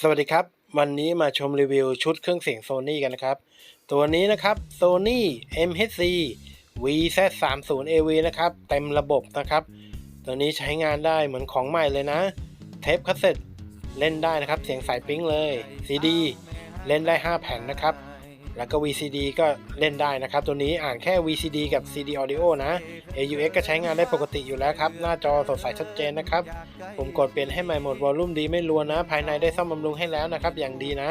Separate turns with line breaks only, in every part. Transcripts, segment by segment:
สวัสดีครับ วันนี้มาชมรีวิวชุดเครื่องเสียง Sony กันนะครับ ตัวนี้นะครับ Sony MHC VZ30AV นะครับ เต็มระบบนะครับ ตัวนี้ใช้งานได้เหมือนของใหม่เลยนะ เทปคาสเซ็ตเล่นได้นะครับ เสียงสายปิ้งเลย CD เล่นได้ 5 แผ่นนะครับ แล้วก็ VCD ก็เล่นได้นะครับ ตัวนี้อ่านแค่ VCD กับ CD Audio นะ AUX ก็ใช้งานได้ปกติอยู่แล้วครับ หน้าจอสดใสชัดเจนนะครับ ผมกดเปลี่ยนให้ใหม่หมดวอลลุ่มดีไม่รัวนะ ภายในได้ซ่อมบำรุงให้แล้วนะครับ อย่างดีนะ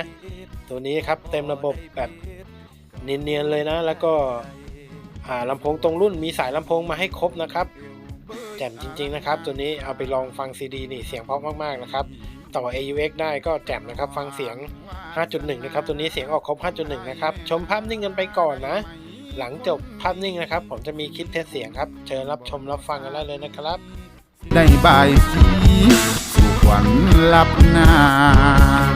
ตัวนี้ครับเต็มระบบแบบเนียนๆเลยนะ แล้วก็ลำโพงตรงรุ่นมีสายลำโพงมาให้ครบนะครับ แจ่มจริง ๆ นะครับ ตัวนี้เอาไปลองฟังซีดีนี่เสียงเพราะมากๆนะครับ ต่อ AUX ได้ก็แจ่มนะครับ ฟังเสียง 5.1 นะครับ ตัวนี้เสียงออกครบ 5.1 นะครับ ชมภาพนิ่งกันไปก่อนนะ หลังจบภาพนิ่งนะครับ ผมจะมีคลิปเทสเสียงครับ เชิญรับชมรับฟังกันได้เลยนะครับ
ได้บายสีสู่ขวัญรับนาน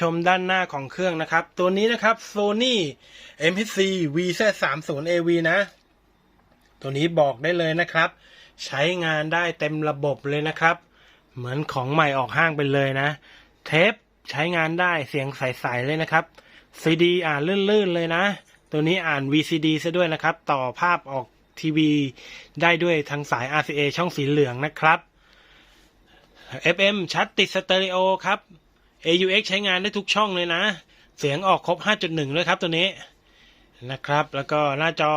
ชมด้านหน้าของเครื่องนะครับ ตัวนี้นะครับ Sony MHC VZ30AV นะ ตัวนี้บอกได้เลยนะครับ ใช้งานได้เต็มระบบเลยนะครับ เหมือนของใหม่ออกห้างไปเลยนะ เทปใช้งานได้เสียงใสๆเลยนะครับ CD อ่านลื่นๆเลยนะ ตัวนี้อ่าน VCD ซะด้วยนะครับ ต่อภาพออกทีวีได้ด้วยทางสาย RCA ช่องสีเหลืองนะครับ FM ชัดติดสเตอริโอครับ AUX ใช้งานได้ทุกช่องเลยนะ เสียงออกครบ 5.1 เลยครับตัวนี้นะครับ แล้วก็หน้าจอ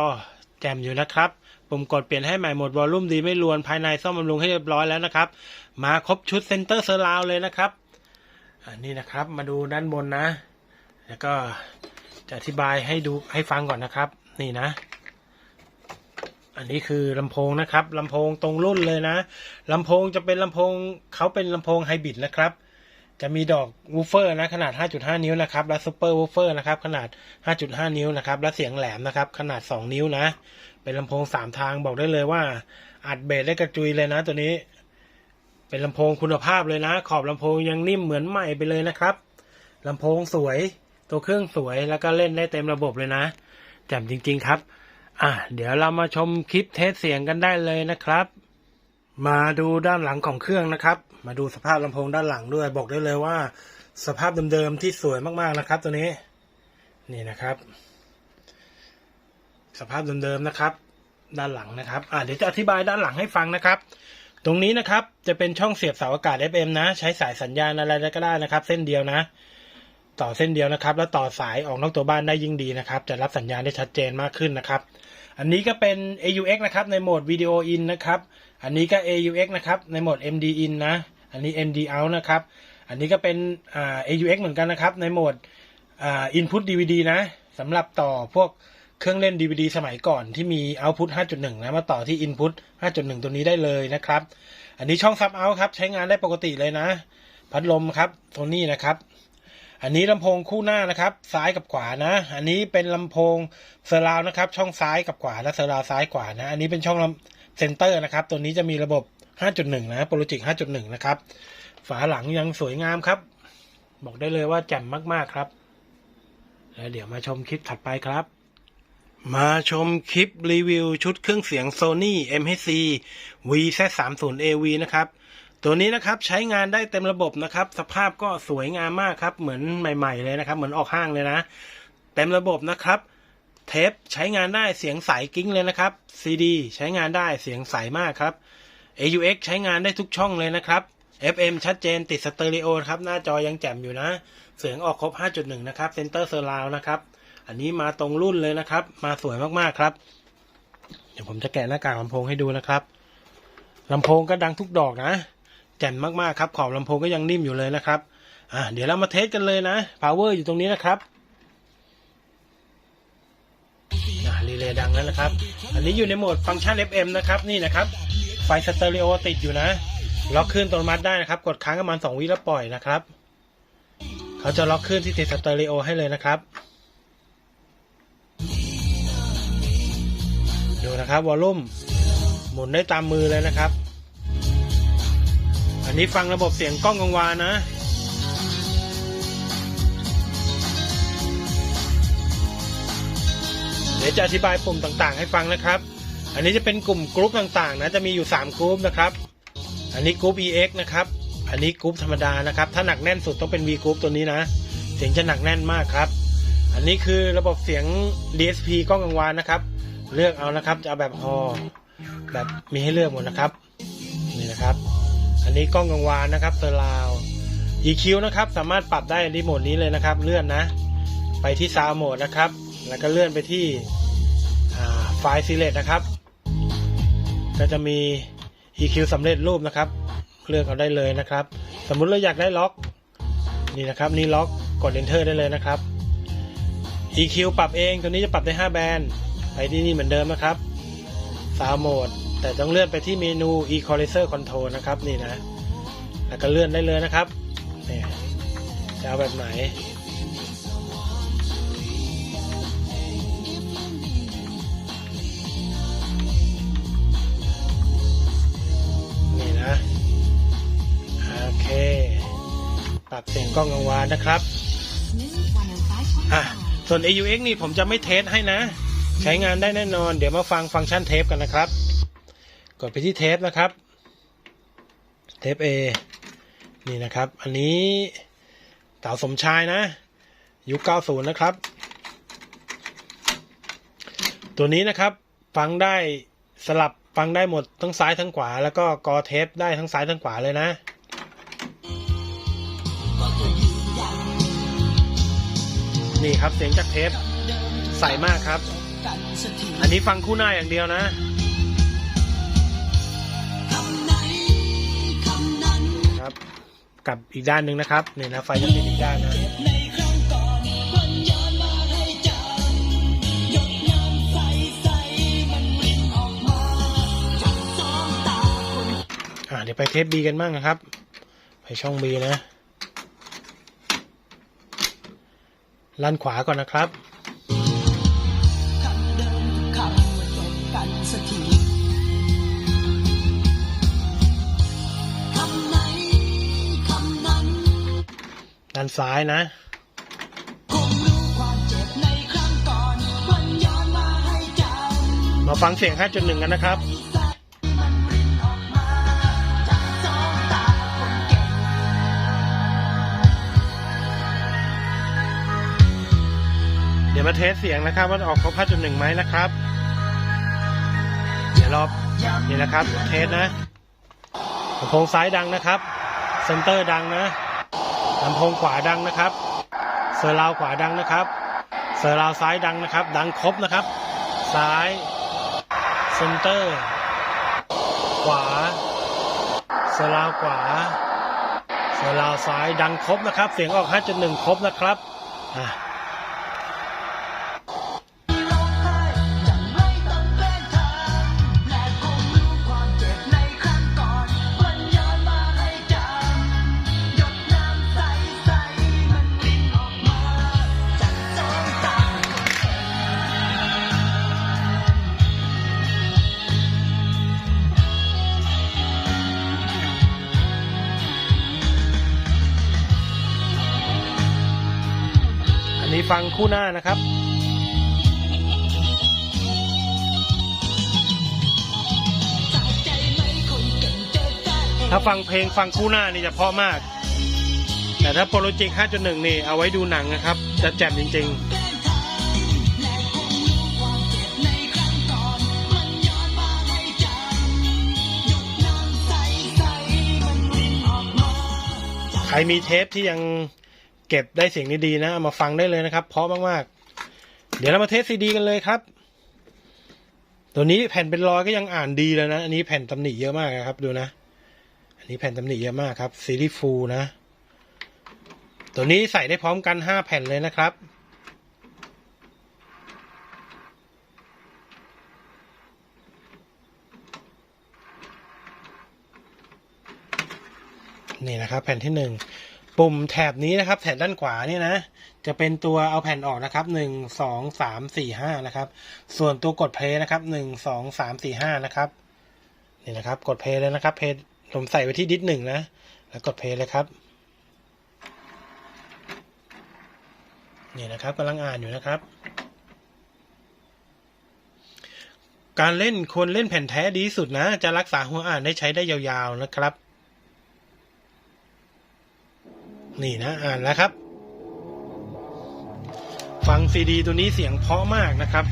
แจ่มอยู่นะครับ ปุ่มกดเปลี่ยนให้ใหม่หมดวอลลุ่มดีไม่รวนภายในซ่อมบำรุงให้เรียบร้อยแล้วนะครับ มาครบชุดเซนเตอร์เซอร์ราวเลยนะครับ อันนี้นะครับมาดูด้านบนนะ แล้วก็จะอธิบายให้ดูให้ฟังก่อนนะครับ นี่นะ อันนี้คือลำโพงนะครับลำโพงตรงรุ่นเลยนะลำโพงจะเป็นลำโพงเขาเป็นลำโพงไฮบริดนะครับ จะมีดอกวูฟเฟอร์นะขนาด 5.5 นิ้วนะครับ และซูเปอร์วูฟเฟอร์นะครับขนาด 5.5 นิ้วนะครับ และเสียงแหลมนะครับขนาด 2 นิ้วนะ เป็นลำโพง 3 ทางบอกได้เลยว่า อัดเบสได้กระจุยเลยนะตัวนี้ เป็นลำโพงคุณภาพเลยนะ ขอบลำโพงยังนิ่มเหมือนใหม่ไปเลยนะครับลำโพงสวย ตัวเครื่องสวยแล้วก็เล่นได้เต็มระบบเลยนะแจ่มจริง ๆ ครับ อะเดี๋ยวเรามาชมคลิปเทสเสียงกันได้เลยนะครับ มาดูด้านหลังของเครื่องนะครับ มาดูสภาพลำโพงด้านหลังด้วย บอกได้เลยว่า สภาพเดิมๆที่สวยมากๆนะครับ ตัวนี้ นี่นะครับ สภาพเดิมๆนะครับ ด้านหลังนะครับ อะเดี๋ยวจะอธิบายด้านหลังให้ฟังนะครับ ตรงนี้นะครับ จะเป็นช่องเสียบเสาอากาศ FM นะ ใช้สายสัญญาณอะไรก็ได้นะครับ เส้นเดียวนะ ต่อเส้นเดียวนะครับ แล้วต่อสายออกนอกตัวบ้านได้ยิ่งดีนะครับ จะรับสัญญาณได้ชัดเจนมากขึ้นนะครับ อันนี้ก็เป็น AUX นะครับ ในโหมดวิดีโออินนะครับ อันนี้ก็ AUX นะครับ ในโหมด MD in นะ อันนี้ MD out นะครับ อันนี้ก็เป็นอ่า AUX เหมือนกันนะครับ ในโหมดอ่า input DVD นะสำหรับต่อพวกเครื่องเล่น DVD สมัยก่อนที่มี output 5.1 นะ มาต่อที่ input 5.1 ตัวนี้ได้เลยนะครับ อันนี้ช่อง sub out ครับ ใช้งานได้ปกติเลยนะ พัดลมครับโทนี่นะครับ อันนี้ลำโพงคู่หน้านะครับ ซ้ายกับขวานะ อันนี้เป็นลำโพงเซอร์ราวนะครับ ช่องซ้ายกับขวาและเซอร์ราวซ้ายขวานะ อันนี้เป็นช่องลำ เซนเตอร์นะครับ ตัวนี้จะมีระบบ 5.1 นะโปรจิก5.1 นะครับ ฝาหลังยังสวยงามครับ บอกได้เลยว่าแจ่มมาก ๆ ครับ แล้วเดี๋ยวมาชมคลิปถัดไปครับ มาชมคลิปรีวิวชุดเครื่องเสียง Sony MHC VZ30AV นะครับ ตัวนี้นะครับใช้งานได้เต็มระบบนะครับ สภาพก็สวยงามมากครับ เหมือนใหม่ ๆ เลยนะครับ เหมือนออกห้างเลยนะ เต็มระบบนะครับ เทปใช้งานได้เสียงใสกิ้งเลยนะครับ CD ใช้งานได้เสียงใสมากครับ AUX ใช้งานได้ทุกช่องเลยนะครับ FM ชัดเจนติดสเตอริโอครับ หน้าจอยังแจ่มอยู่นะ เสียงออกครบ 5.1 นะครับเซนเตอร์เซอร์ราวนะครับ อันนี้มาตรงรุ่นเลยนะครับ มาสวยมากๆครับ เดี๋ยวผมจะแกะหน้ากากลำโพงให้ดูนะครับลำโพงก็ดังทุกดอกนะ แจ่มมากๆครับ ขอบลำโพงก็ยังนิ่มอยู่เลยนะครับ อ่าเดี๋ยวเรามาเทสกันเลยนะ power อยู่ตรงนี้นะครับอ่า รีเลย์ดังแล้วนะครับ อันนี้อยู่ในโหมดฟังก์ชัน FM นะครับ นี่นะครับ ไฟสเตอริโอติดอยู่นะ ล็อกขึ้นอัตโนมัติได้นะครับ กดค้างประมาณ2วิแล้วปล่อยนะครับ เขาจะล็อกขึ้นที่ติดสเตอริโอให้เลยนะครับ ดูนะครับ วอลลุ่ม หมุนได้ตามมือเลยนะครับ อันนี้ฟังระบบเสียงกล้องกังวานนะ ดี๋ยวจะอธิบายปุ่มต่างๆ ให้ฟังนะครับ อันนี้จะเป็นกลุ่มกรุ๊ปต่างๆนะจะมีอยู่ 3กรุ๊ปนะครับ อันนี้กรุ๊ป EX นะครับ อันนี้กรุ๊ปธรรมดานะครับ ถ้าหนักแน่นสุดต้องเป็น V กรุ๊ปตัวนี้นะ เสียงจะหนักแน่นมากครับ อันนี้คือระบบเสียง DSP กล้องกังวานนะครับ เลือกเอานะครับจะเอาแบบฮอแบบมีให้เลือกหมดนะครับ นี่นะครับ อันนี้กล้องกังวานนะครับเซอร์ราว EQ นะครับ สามารถปรับได้ในโหมดนี้เลยนะครับ เลื่อนนะ ไปที่ซาวโหมดนะครับ แล้วก็เลื่อนไปที่ไฟล์ซีเลตนะครับ ก็จะมี EQ สำเร็จรูปนะครับ เลือกเอาได้เลยนะครับ สมมุติเราอยากได้ล็อกนี่นะครับนี่ล็อกกด enter ได้เลยนะครับ EQ ปรับเองตัวนี้จะปรับได้ 5 แบนด์ไปที่นี่เหมือนเดิมนะครับซาวโหมด แต่ต้องเลื่อนไปที่เมนู Equalizer Control นะครับนี่นะ แล้วก็เลื่อนได้เลยนะครับนี่จะเอาแบบไหน กล้องกังวานนะครับอะส่วน AUX นี่ผมจะไม่เทสให้นะ ใช้งานได้แน่นอน เดี๋ยวมาฟังฟังก์ชันเทปกันนะครับ กดไปที่เทปนะครับ เทป A นี่นะครับ อันนี้เต่าสมชายนะ ยุค 90 นะครับ ตัวนี้นะครับ ฟังได้สลับฟังได้หมดทั้งซ้ายทั้งขวา แล้วก็กอเทปได้ทั้งซ้ายทั้งขวาเลยนะ นี่ครับเสียงจากเทปใสมากครับ อันนี้ฟังคู่หน้าอย่างเดียวนะครับกับอีกด้านหนึ่งนะครับเนี่ยนะไฟจะติดอีกด้านนะอ่าเดี๋ยวไปเทปบีกันบ้างนะครับ ไปช่องบีนะ ลั่นขวาก่อนนะครับด้านซ้ายนะมาฟังเสียง 5.1 กันนะครับ มาเทสเสียงนะครับว่าออกครบ5.1ไหมนะครับ เดี๋ยวรอบนี่นะครับ เทสนะลำโพงซ้ายดังนะครับเซนเตอร์ดังนะลำโพงขวาดังนะครับ เซอร์ราวขวาดังนะครับ เซอร์ราวซ้ายดังนะครับ ดังครบนะครับ ซ้ายเซนเตอร์ ขวา เซอร์ราวขวา เซอร์ราวซ้ายดังครบนะครับ เสียงออก 5.1 ครบนะครับอะ ฟังคู่หน้านะครับถ้าฟังเพลงฟังคู่หน้านี่จะเพราะมาก แต่ถ้าโปรเจกต์5.1 นี่เอาไว้ดูหนังนะครับ จะแจ่มจริง ๆใครมีเทปที่ยัง เก็บได้เสียงดีๆนะามาฟังได้เลยนะครับเพราะมากๆ เดี๋ยวเรามาเทสซีดีกันเลยครับ ตัวนี้แผ่นเป็นรอยก็ยังอ่านดีเลยนะ อันนี้แผ่นตำหนิเยอะมากนะครับดูนะ อันนี้แผ่นตำหนิเยอะมากครับซีรีส์ฟูลนะ ตัวนี้ใส่ได้พร้อมกันห้าแผ่นเลยนะครับนี่นะครับแผ่นที่หนึ่ง ปุ่มแถบนี้นะครับ แถบด้านขวาเนี่ยนะ จะเป็นตัวเอาแผ่นออกนะครับหนึ่งสองสามสี่ห้านะครับ ส่วนตัวกดเพลย์นะครับหนึ่งสองสามสี่ห้านะครับนี่นะครับ กดเพลย์เลยนะครับ เพลย์ผมใส่ไว้ที่ดิสหนึ่งนะ แล้วกดเพลย์เลยครับนี่นะครับกำลังอ่านอยู่นะครับ การเล่นควรเล่นแผ่นแท้ดีสุดนะ จะรักษาหัวอ่านได้ใช้ได้ยาวๆนะครับ นี่นะอ่านแล้วครับ ฟังซีดีตัวนี้เสียงเพราะมากนะครับ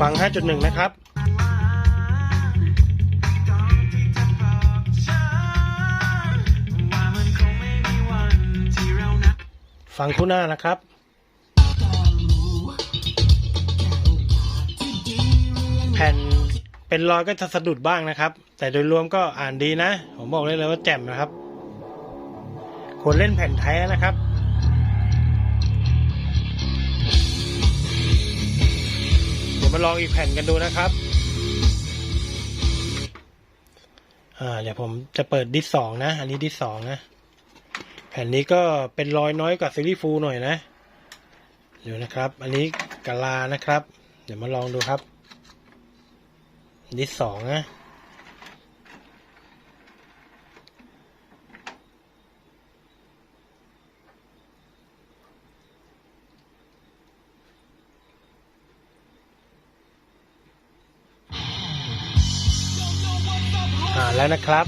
ฟัง 5.1 นะครับฟังคู่หน้านะครับ แผ่นเป็นรอยก็จะสะดุดบ้างนะครับ แต่โดยรวมก็อ่านดีนะ ผมบอกเลยเลยว่าแจ่มนะครับควรเล่นแผ่นแท้นะครับ ยวมาลองอีกแผ่นกันดูนะครับ อ่า เดี๋ยวผมจะเปิดดิสสองนะ อันนี้ดิสสองนะ แผ่นนี้ก็เป็นรอยน้อยกว่าซีรีส์ฟูลหน่อยนะเดี๋ยวนะครับ อันนี้กะลานะครับ เดี๋ยวมาลองดูครับ ดิสสองนะ อ่าแล้วนะครับ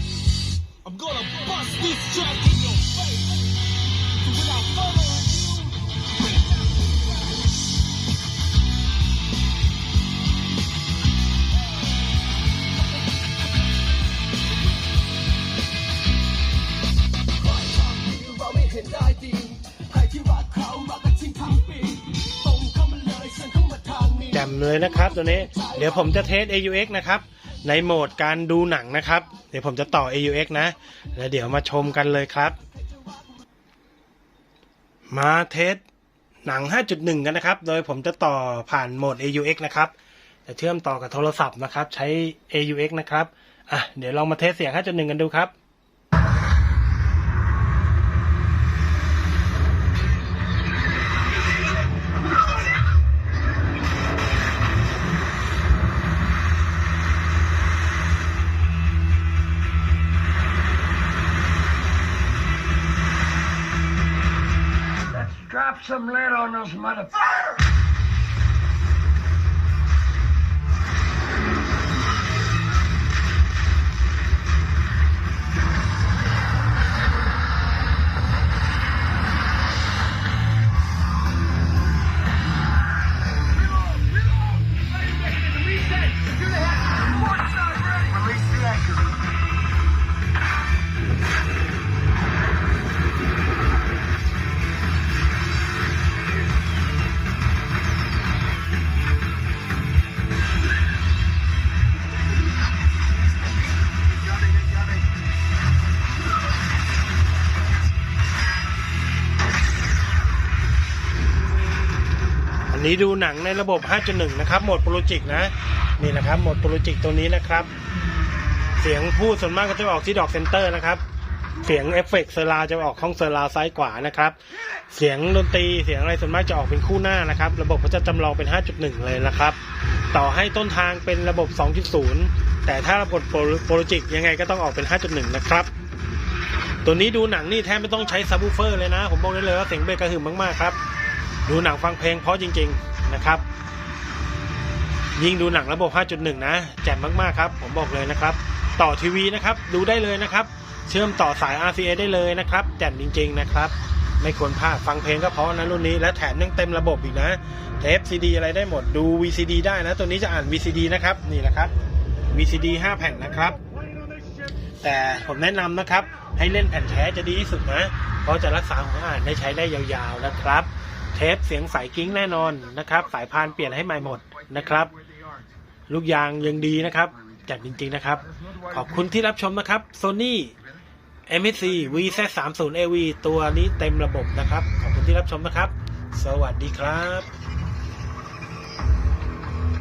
I'm gonna bust this track in your face. So without further ado, Hãy
แจ่มเลยนะครับตัวนี้ เดี๋ยวผมจะเทส AUX นะครับ ในโหมดการดูหนังนะครับ เดี๋ยวผมจะต่อ AUX นะ แล้วเดี๋ยวมาชมกันเลยครับ มาเทสหนัง 5.1 กันนะครับ โดยผมจะต่อผ่านโหมด AUX นะครับจะเชื่อมต่อกับโทรศัพท์นะครับ ใช้ AUX นะครับ อะ เดี๋ยวลองมาเทสเสียง 5.1 กันดูครับ
drop some lead on those motherfuckers.
นี้ดูหนังในระบบ 5.1 นะครับ โหมดโปรจิกนะ นี่นะครับ โหมดโปรจิกตัวนี้นะครับ เสียงพูดส่วนมากก็จะออกที่ดอกเซนเตอร์นะครับ เสียงเอฟเฟกต์เซราจะออกห้องเซราซ้ายขวานะครับ เสียงดนตรี เสียงอะไรส่วนมากจะออกเป็นคู่หน้านะครับ ระบบก็จะจำลองเป็น 5.1 เลยนะครับ ต่อให้ต้นทางเป็นระบบ 2.0 แต่ถ้าระบบโปรจิกยังไงก็ต้องออกเป็น 5.1 นะครับตัวนี้ดูหนังนี่แทบไม่ต้องใช้ซับวูเฟอร์เลยนะ ผมบอกได้เลยว่าเสียงเบสกระหึ่มมากๆครับ ดูหนังฟังเพลงเพราะจริง ๆนะครับ ยิ่งดูหนังระบบ 5.1 นะแจ่มมากๆครับ ผมบอกเลยนะครับ ต่อทีวีนะครับ ดูได้เลยนะครับ เชื่อมต่อสาย RCA ได้เลยนะครับ แจ่มจริง ๆ นะครับ ไม่ควรพลาดฟังเพลงก็เพราะนะรุ่นนี้และแถมยังเต็มระบบอีกนะเทป CD อะไรได้หมดดู VCD ได้นะ ตัวนี้จะอ่าน VCD นะครับนี่แหละครับ VCD 5 แผ่นนะครับ แต่ผมแนะนำนะครับ ให้เล่นแผ่นแท้จะดีที่สุดนะ เพราะจะรักษาของอ่านได้ใช้ได้ยาวๆนะครับ เทปเสียงสายกิ้งแน่นอนนะครับ สายพานเปลี่ยนให้ใหม่หมดนะครับ ลูกยางยังดีนะครับจัดจริงๆนะครับ ขอบคุณที่รับชมนะครับ Sony MSC VZ30AV ตัวนี้เต็มระบบนะครับ ขอบคุณที่รับชมนะครับ สวัสดีครับ